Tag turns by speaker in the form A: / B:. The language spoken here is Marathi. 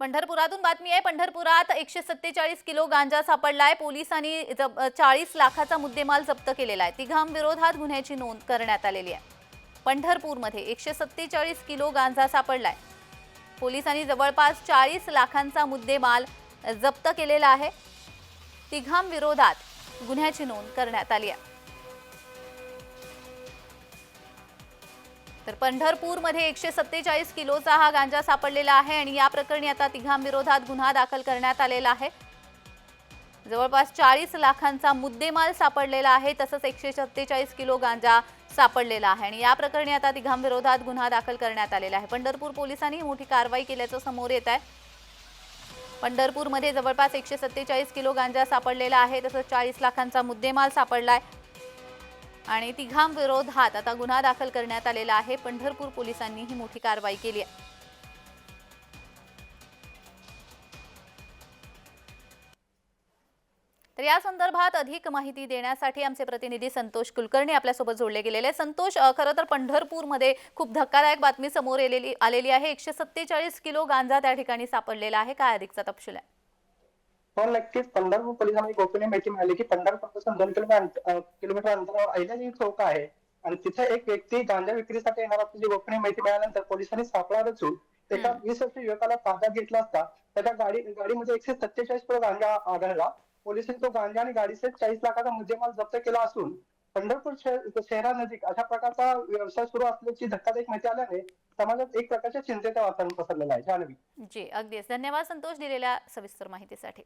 A: पंढरपुरातून बातमी आहे पंढरपुरात एकशे सत्तेचाळीस किलो गांजा सापडलाय. पोलिसांनी चाळीस लाखाचा मुद्देमाल जप्त केलेला आहे. तिघांविरोधात गुन्ह्याची नोंद करण्यात आलेली आहे. पंढरपूरमध्ये एकशे सत्तेचाळीस किलो गांजा सापडलाय. पोलिसांनी जवळपास चाळीस लाखांचा मुद्देमाल जप्त केलेला आहे. तिघांविरोधात गुन्ह्याची नोंद करण्यात आली आहे. तर पंढरपूरमध्ये एकशे सत्तेचाळीस किलोचा हा गांजा सापडलेला आहे आणि या प्रकरणी आता तिघांविरोधात गुन्हा दाखल करण्यात आलेला आहे. जवळपास चाळीस लाखांचा मुद्देमाल सापडलेला आहे तसंच एकशे सत्तेचाळीस किलो गांजा सापडलेला आहे आणि या प्रकरणी आता तिघांविरोधात गुन्हा दाखल करण्यात आलेला आहे. पंढरपूर पोलिसांनी मोठी कारवाई केल्याचं समोर येत आहे. पंढरपूरमध्ये जवळपास एकशे सत्तेचाळीस किलो गांजा सापडलेला आहे तसंच चाळीस लाखांचा मुद्देमाल सापडला आहे आणि तिघांविरोधात आता गुन्हा दाखल करण्यात आलेला आहे. पंढरपूर पोलिसांनी ही मोठी कारवाई केली आहे. तर या संदर्भात अधिक माहिती देण्यासाठी आमचे प्रतिनिधी संतोष कुलकर्णी आपल्यासोबत जोडले गेलेले संतोष खरं तर पंढरपूरमध्ये खूप धक्कादायक बातमी समोर आलेली आहे. एकशे सत्तेचाळीस किलो गांजा त्या ठिकाणी सापडलेला आहे. काय अधिकचा तपशील आहे?
B: हो नक्कीच पंढरपूर पोलिसांना गोपनीय माहिती मिळाली की पंढरपूरपासून दोन किलोमीटर किलोमीटर अंतरावर अहिल्यादेवी चौक आहे. आणि तिथे एक व्यक्ती गांजा विक्रीसाठी येणार असल्याची गोपनीय माहिती मिळाल्यानंतर पोलिसांनी सापळा रचून एका
A: हम्म.
B: वीस वर्षीय युवकाला ताब्यात घेतला असता त्याच्या गाडी गाडीमध्ये एकशे सत्तेचाळीस किलो गांजा आढळला. पोलिसांनी तो गांजा आणि गाडीचे चाळीस लाखाचा मुद्देमाल जप्त केला असून पंढरपूर शहर- शहरानजीक अशा प्रकारचा व्यवसाय सुरू असल्याची धक्कादायक माहिती आल्याने समाजात एक प्रकारच्या चिंतेचं वातावरण पसरलेलं आहे. जानवी
A: जी अगदीच. धन्यवाद संतोष दिलेल्या सविस्तर माहितीसाठी.